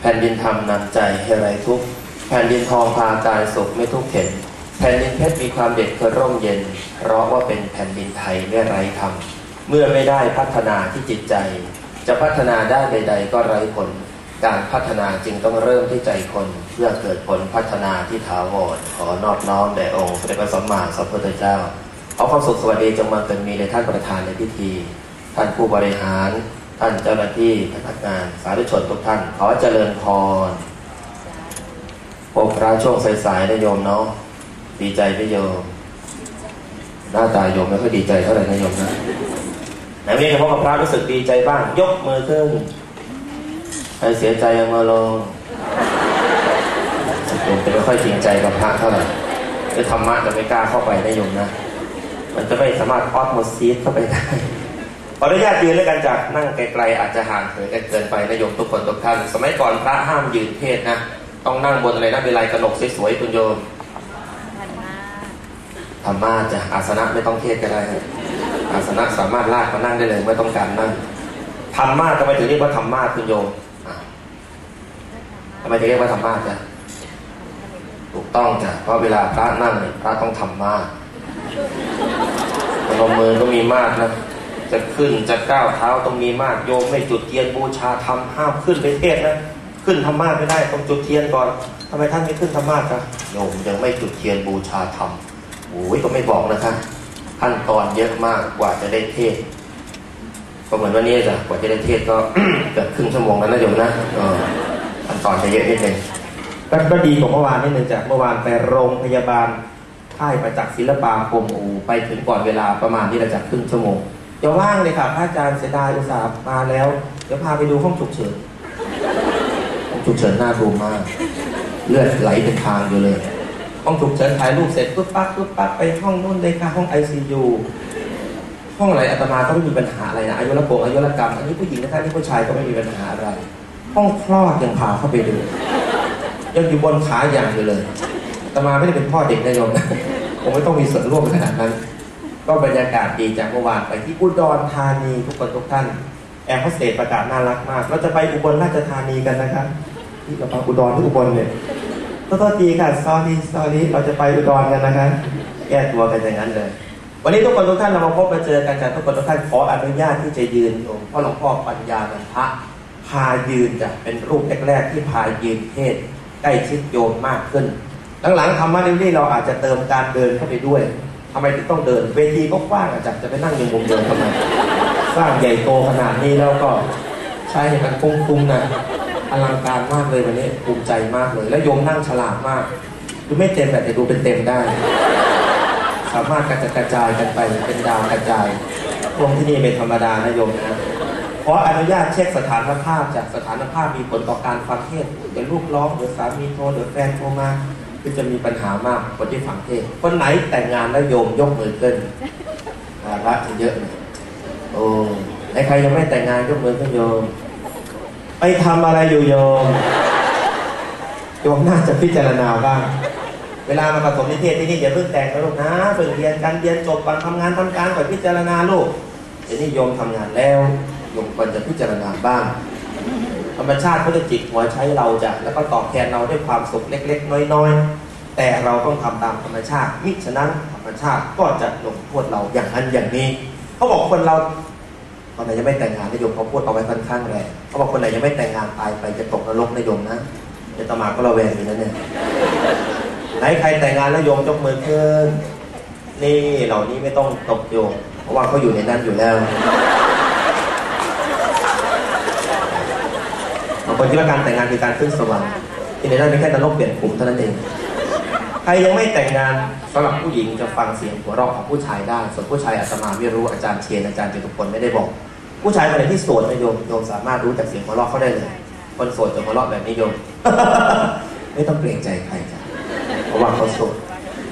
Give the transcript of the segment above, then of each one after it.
แผ่นดินทำนำใจให้ไรทุกแผ่นดินทองพากายสุขไม่ทุกข์เข็นแผ่นดินเพชรมีความเด็ดเคอร่มเย็น เพราะว่าเป็นแผ่นดินไทยไม่ไร้ธรรมเมื่อไม่ได้พัฒนาที่จิตใจ จะพัฒนาได้ใด ๆ ก็ไร้ผล การพัฒนาจึงต้องเริ่มที่ใจคน เพื่อเกิดผลพัฒนาที่ถาวรขอนอบน้อมแด่องค์พระสัมมาสัมพุทธเจ้าขอความสุขสวัสดีจงมาเกิดมีในท่านประธานในพิธี ท่านผู้บริหาร ท่านเจ้าหน้าที่พนักงานสาธุชนทุกท่าน ขอเจริญพรพบพระช่วงสายๆนะโยมเนาะดีใจไหมโยม หน้าตาโยมไม่ค่อยดีใจเท่าไหร่นะโยมนะไหนวันนี้เฉพาะกับพระรู้สึกดีใจบ้าง ยกมือขึ้นใครเสียใจยังมาลงโยมจะไม่ค่อยจริงใจกับพระเท่าไหร่จะธรรมะจะไม่กล้าเข้าไปนะโยมนะ มันจะไม่สามารถออสโมซีสเข้าไปได้ ขออนุญาตยืนด้วยกันจากนั่งไกลๆอาจจะห่างเหินกันเกินไปนะโยมทุกคนทุกท่าน สมัยก่อนพระห้ามยืนเทศนะ ต้องนั่งบนอะไรนะเวลากระหนกสวยๆคุณโยมธรรมะจะอาสนะไม่ต้องเทศก็ได้ครับอาสนะสามารถลากมานั่งได้เลยไม่ต้องการนั่งธรรมะทำไมถึงเรียกว่าธรรมะคุณโยมทำไมถึงเรียกว่าธรรมะจ้ะถูกต้องจ้ะเพราะเวลาพระนั่งพระต้องทำมากพนมมือก็มีมากนะ จะขึ้นจะก้าวเท้าต้องมีมากโยมไม่จุดเทียนบูชาทำห้ามขึ้นไปเทศนะขึ้นธรรมะไม่ได้ต้องจุดเทียนก่อนทำไมท่านไม่ขึ้นธรรมะครับโยมยังไม่จุดเทียนบูชาธรรมโอ้ยก็ไม่บอกนะครับขั้นตอนเยอะมากกว่าจะได้เทศก็เหมือนวันนี้จ้ะกว่าจะได้เทศก็เกือบครึ่งชั่วโมงแล้วนะโยมนะก็ขั้นตอนจะเยอะนิดนึงก็ดีกว่าเมื่อวานนิดนึงจ้ะเมื่อวานไปโรงพยาบาลค่ายประจักษ์ศิลปากรมอูไปถึงก่อนเวลาประมาณที่เราจะครึ่งชั่วโมง อย่าว่างเลยค่ะพระอาจารย์เสียดายอุตส่าห์มาแล้ว เดี๋ยวพาไปดูห้องฉุกเฉินห้องฉุกเฉินน่าดูมาก เลือดไหลเป็นทางอยู่เลย ห้องฉุกเฉินถ่ายรูปเสร็จปุ๊บปั๊บปุ๊บปั๊บไปห้องนู้นเลยค่ะห้องไอซียูห้องอะไรอาตมาก็ไม่มีปัญหาอะไรนะอายุรกรรมอายุรกรรม อันนี้ผู้หญิงนะคะนี่ผู้ชายก็ไม่มีปัญหาอะไร ห้องคลอดยังพาเข้าไปดูยังอยู่บนขาอย่างอยู่เลยอาตมาไม่ได้เป็นพ่อเด็กนายมนะผมไม่ต้องมีส่วนร่วมขนาดนั้น ก็บรรยากาศดีจากเมื่อวานไปที่อุดรธานีทุกคนทุกท่าน แอร์โฮสเตสประกาศน่ารักมาก เราจะไปอุบลราชธานีกันนะครับที่เราไปอุดรที่อุบลเนี่ยขอโทษทีค่ะซอรี่ซอรี่เราจะไปอุดรกันนะครับแก้ตัวกันอย่างนั้นเลย วันนี้ทุกคนทุกท่านเรามาพบมาเจอกันจากทุกคนทุกท่านขออนุญาตที่จะยืนโยมเพราะหลวงพ่อปัญญาบรรพะพายืนจะเป็นรูปแรกๆที่พายืนเทศใกล้ชิดโยมมากขึ้น หลังๆธรรมะนี่เราอาจจะเติมการเดินเข้าไปด้วย ทำไมถึงต้องเดิน เวทีก็กว้างอาจารย์จะไปนั่งอยู่มุมเดิมทำไมสร้างใหญ่โตขนาดนี้แล้วก็ใช้ให้มันคุ้มๆนะอลังการมากเลยวันนี้ภูมิใจมากเลย แล้วโยมนั่งฉลาดมากดูไม่เต็มแต่ดูเป็นเต็มได้ สามารถกระจายกันไปเป็นดาวกระจายพวกที่นี่เป็นธรรมดานะโยมนะขออนุญาตเช็คสถานภาพจากสถานภาพมีผลต่อการฟังเทศเดี๋ยวลูกร้องเดี๋ยวสามีโทรเดี๋ยวแฟนโทรมา คือจะมีปัญหามากคนที่ฟังเทศคนไหนแต่งงานแล้วโยมยกมือขึ้นภาระจะเยอะเลยโอ้ใครยังไม่แต่งงานยกมือขึ้นโยม ไปทำอะไรอยู่โยมโยมน่าจะพิจารณาบ้าง เวลามาผสมนิเทศที่นี่อย่าเพิ่งแต่งนะลูกนะเพิ่งเรียนการเรียนจบก่อนทำงานทำการก่อนพิจารณาลูกเดี๋ยวนี้โยมทำงานแล้วโยมควรจะพิจารณาบ้าง ธรรมชาติเขาจะจิตหัวใช้เราจะแล้วก็ตอบแทนเราด้วยความสุขเล็ก ๆ น้อยๆ แต่เราต้องทำตามธรรมชาติมิฉะนั้นธรรมชาติก็จะลงโทษเราอย่างนั้นอย่างนี้เขาบอกคนเราคนไหนยังไม่แต่งงานนายโยมเขาพูดเอาไว้ค่อนข้างแรงเขาบอกคนไหนยังไม่แต่งงานตายไปจะตกนรกนายโยมนะเดี๋ยวตมาก็ระแวงอยู่นะเนี่ยไหนใครแต่งงานแล้วโยมยกมือขึ้นนี่เหล่านี้ไม่ต้องตกโยมเพราะว่าเขาอยู่ในนั้นอยู่แล้วบาง คนคิดว่าการแต่งงานคือการขึ้นสวรรค์ที่ในนั้นเป็นแค่นรกเปลี่ยนกลุ่มเท่านั้นเองใครยังไม่แต่งงานสำหรับผู้หญิงจะฟังเสียงหัวเราะของผู้ชายได้ ส่วนผู้ชายอาตมาไม่รู้อาจารย์เชียนอาจารย์จตุพลไม่ได้บอก ผู้ชายคนไหนที่โสดนะโยมโยมสามารถรู้จากเสียงหัวเราะเขาได้เลยคนโสดจะหัวเราะแบบนี้โยมไม่ต้องเกรงใจใครจ้ะเพราะว่าเขาโสด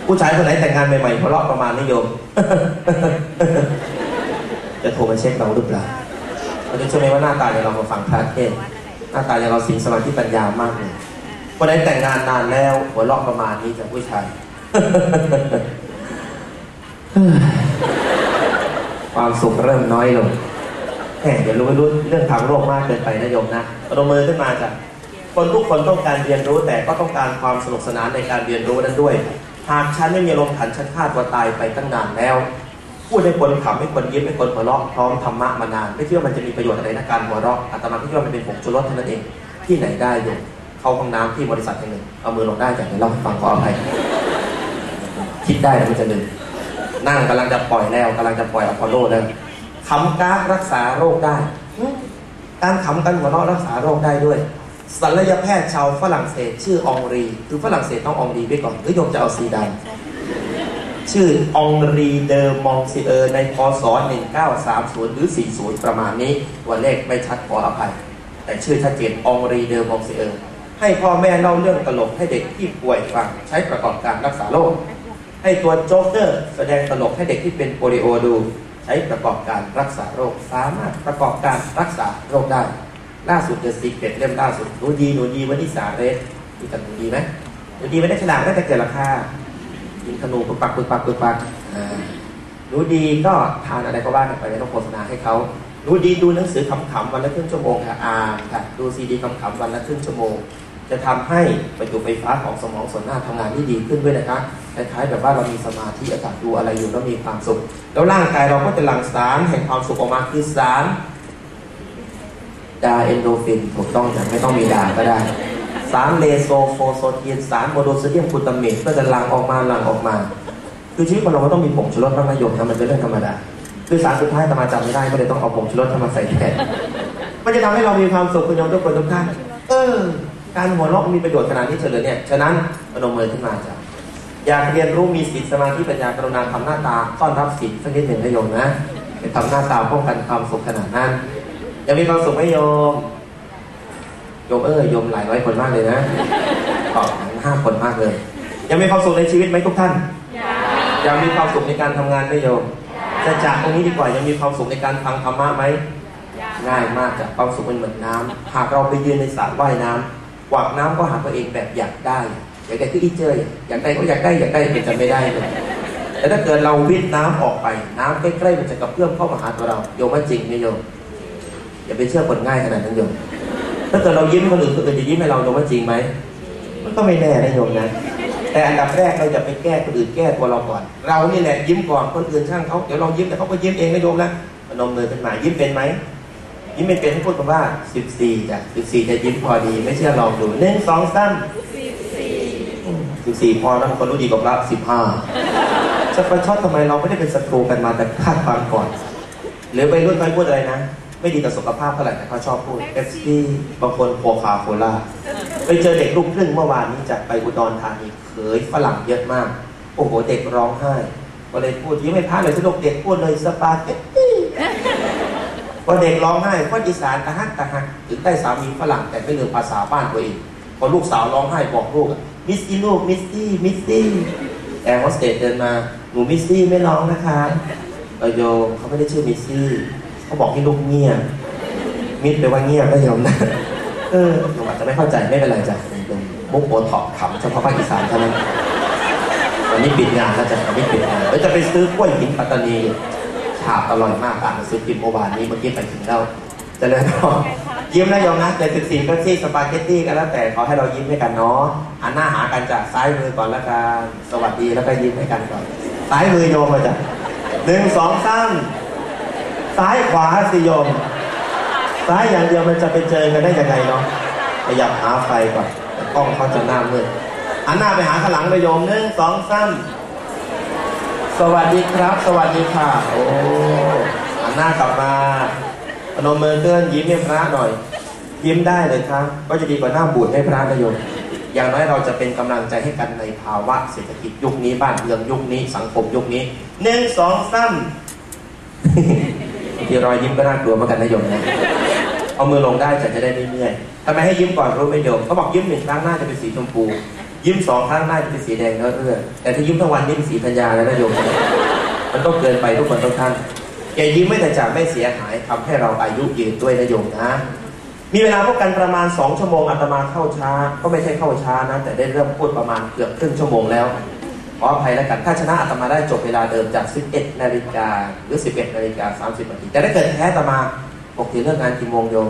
ผู้ชายคนไหนแต่งงานใหม่ๆหัวเราะประมาณนี้โยมจะโทรมาเช็คเราหรือเปล่าวันนี้เชื่อไหมว่าหน้าตาเนี่ยเรามาฟังพระเทศ หน้าตาเนี่ยเราสิงสมาธิปัญญามากเลยคนไหนแต่งงานนานแล้วหัวเราะประมาณนี้จากผู้ชายความสุขเริ่มน้อยลงแหมอย่ารู้ไม่รู้เรื่องทางโลกมากเกินไปนะโยมนะประมือขึ้นมาจ้ะคคนทุกคนต้องการเรียนรู้แต่ก็ต้องการความสนุกสนานในการเรียนรู้นั้นด้วย หากฉันไม่มีลมณ์ขันฉันฆ่าตัวตายไปตั้งนานแล้ว พูดให้คนขำให้คนยิ้มให้คนหัวเราะพร้อมธรรมะมานาน ไม่คิดว่ามันจะมีประโยชน์อะไรนะการหัวเราะอาตมาคิดว่ามันเป็นผงชูรสเท่านั้นเองที่ไหนได้อยู่เข้าห้องน้ำที่บริษัทแห่งหนึ่งเอามือลงได้จากนี้เล่าให้ฟังขออภัยคิดได้แล้วมันจะลืมนั่งกำลังจะปล่อยแล้วกำลังจะปล่อยอพอลโลแล้วขำกากรักษาโรคได้ การขำกันหัวเราะรักษาโรคได้ด้วยศัลยแพทย์ชาวฝรั่งเศสชื่อองรี คือฝรั่งเศสต้ององรีไว้ก่อนหรือโยมจะเอาซีดาน ชื่อองรีเดอมองซีเออร์ในพศ 1930 หรือ 40 ประมาณนี้ ตัวเลขไม่ชัดขออภัย แต่ชื่อชัดเจนองรีเดอมองซีเออร์ให้พ่อแม่เล่าเรื่องตลกให้เด็กที่ป่วยฟังใช้ประกอบการรักษาโรคให้ตัวโจ๊กเกอร์แสดงตลกให้เด็กที่เป็นโปลิโอดู ใช้ประกอบการรักษาโรค สามารถประกอบการรักษาโรคได้ ล่าสุดเดอะซีเกตเล่มล่าสุดหนูดีหนูดีวันที่สาเรสมีกันหนูดีไหมหนูดีไม่ได้ฉลาดไม่ได้เกิดราคา ยิงธนูปึกปักปึกปักปึกปักอ่าหนูดีก็ทานอะไรก็ว่ากันไปไม่ต้องโฆษณาให้เขาหนูดีดูหนังสือขำๆวันละครึ่งชั่วโมงค่ะอ่านค่ะดูซีดีขำๆวันละครึ่งชั่วโมง จะทำให้ประจุไฟฟ้าของสมองส่วนหน้าทำงานที่ดีขึ้นด้วยนะคะคล้ายๆแบบว่าเรามีสมาธิอากาศดูอะไรอยู่แล้วมีความสุข แล้วร่างกายเราก็จะหลั่งสารแห่งความสุขออกมาคือสารดาเอนโดฟินถูกต้องแต่ไม่ต้องมีดาก็ได้ สารเลโซโฟโซเทียนสารโมโนโซเดียมกลูตาเมตก็จะหลั่งออกมาหลั่งออกมา คือชีวิตของเราก็ต้องมีผงชูรสบ้างนะโยมนะมันเป็นเรื่องธรรมดาคือสารสุดท้ายแต่มาจำไม่ได้ก็เลยต้องเอาผงชูรสเข้ามาใส่แทนมันจะทำให้เรามีความสุขคุณโยมทุกคนทุกท่านเออ การหัวเราะมีประโยชน์ขนาดนี้เฉลยเนี่ยฉะนั้นพนมมือขึ้นมาจ้ะอยากเรียนรู้มีศีลสมาธิปัญญากรุณาทำหน้าตาต้อนรับศีลสักนิดหนึ่งนะโยมนะไปทำหน้าตาป้องกันความสุขขนาดนั้นยังมีความสุขไหมโยม ยมเออโยมหลายร้อยคนมากเลยนะตอบห้าคนมากเลย ยังมีความสุขในชีวิตไหมทุกท่าน ยังมีความสุขในการทำงานไหมโยมจะจากตรงนี้ดีกว่ายังมีความสุขในการฟังธรรมะไหมง่ายมากจากความสุขมันเหมือนน้ำหากเราไปยืนในสระว่ายน้ำกวักน้ำก็หาตัวเองแบบอยากได้อยากได้ที่อีเจยอยากได้ก็อยากได้อยากได้เป็นจะไม่ได้เลยแต่ถ้าเกิดเราวิ่งน้ำออกไป น้ำใกล้ๆมันจะกระเพื่อมเข้ามาหาตัวเราโยมว่าจริงไหมโยมอย่าไปเชื่อคนง่ายขนาดนั้นโยม ถ้าเกิดเรายิ้มคนอื่นคนอื่นจะยิ้มให้เราโยมว่าจริงไหมมันก็ไม่แน่นะโยมนะ แต่อันดับแรกเราจะไปแก้คนอื่นแก้ตัวเราก่อน เรานี่แหละยิ้มก่อนคนอื่นช่างเขาเดี๋ยวเรายิ้มแต่เขาก็ยิ้มเองนะโยมนะพนมมือขึ้นมายิ้มเป็นไหมยิ้มไม่เป็นให้พูดคำว่า14จ้ะ14จะยิ้มพอดี ไม่เชื่อลองดูหนึ่งสองสาม14พอแล้วคนรู้ดีกว่าพระ15จะประชดทำไมเราไม่ได้เป็นศัตรูกันมาแต่คาดความก่อน หรือไปรุ่นไปพูดอะไรนะ ไม่ดีต่อสุขภาพเท่าไหร่แต่เขาชอบพูดเอฟซีบางคนโคคาโคล่าไปเจอเด็กลูกครึ่งเมื่อวานนี้จากไปอุดรธานีเขยฝรั่งเยอะมาก โอ้โหเด็กร้องไห้ก็เลยพูดยิ้มไม่พลาดเลยสนุกเด็กพูดเลยสปาเกตตี้พอเด็กร้องไห้คนอีสานตะฮักตะฮักถึงได้สามีฝรั่งแต่ไม่ลืมภาษาบ้านตัวเองพอลูกสาวร้องไห้บอกลูกมิสซี่ลูกมิสซี่มิสซี่แอร์โฮสเตสเดินมาหนูมิสซี่ไม่ร้องนะคะเออโยเขาไม่ได้ชื่อมิสซี่ เขาบอกให้ลูกเงียบมิดแปว่าเงียบก็ยอมนะเออหนูอาจจะไม่เข้าใจไม่เป็นไรจ้ะเป็นมุกโบท็อกขำเฉพาะภาคอีสานเท่านั้นวันนี้ปิดงานแล้วจ้ะวันนี้ปิดงานแล้วจะไปซื้อกล้วยหินปัตตานีฉาบอร่อยมากอ่านหนังสือพิมพ์เมื่อวานนี้เมื่อกี้ไปถึงแล้วเจะเลยพอยิ้มนะโยมนะแต่สิบสี่ก็ที่สปาเกตตี้กันแล้วแต่ขอให้เรายิ้มให้กันเนาะหันหน้าหากันจากซ้ายมือก่อนแล้วกันสวัสดีแล้วก็ยิ้มให้กันก่อนซ้ายมือโยมมาจ้ะหนึ่งสองสาม ซ้ายขวาสิโยม ซ้ายอย่างเดียวมันจะไปเจอกันได้ยังไงเนาะขยับหาไฟก่อนแต่กล้องเขาจะหน้ามืดหันหน้าไปหาข้างหลังเลยโยมหนึ่งสองสามสวัสดีครับ สวัสดีค่ะ โอ้หันหน้ากลับมาพนมมือเกินยิ้มให้พระหน่อย ยิ้มได้เลยครับ ก็จะดีกว่าหน้าบูดให้พระนะโยมอย่างน้อยเราจะเป็นกำลังใจให้กันในภาวะเศรษฐกิจยุคนี้บ้านเมืองยุคนี้สังคมยุคนี้หนึ่งสองสาม ทีรอยยิ้มก็น่ากลัวเหมือนกันนะโยมนะเอามือลงได้จะจะได้ไม่เมื่อยทำไมให้ยิ้มก่อนรู้ไหมโยมเขาบอกยิ้มหนึ่งครั้งหน้าจะเป็นสีชมพู ยิ้มสองครั้งหน้าจะเป็นสีแดงเรื่อยแต่ถ้ายิ้มทั้งวันนี่เป็นสีธัญญาแล้วนะโยมมันก็เกินไปทุกคนทุกท่านแกยิ้มไม่แต่จากไม่เสียหายทำให้เราอายุยืนด้วยนะโยมนะมีเวลาพบกันประมาณสองชั่วโมงอาตมาเข้าช้า ก็ไม่ใช่เข้าช้านะแต่ได้เริ่มพูดประมาณเกือบครึ่งชั่วโมงแล้ว ขออภัยแล้วกัน ถ้าชนะอาตมาได้จบเวลาเดิมจาก 11 นาฬิกาหรือ 11 นาฬิกา 30 นาที แต่ถ้าเกิดแพ้อาตมาปกติเลิกงานกี่โมงโยม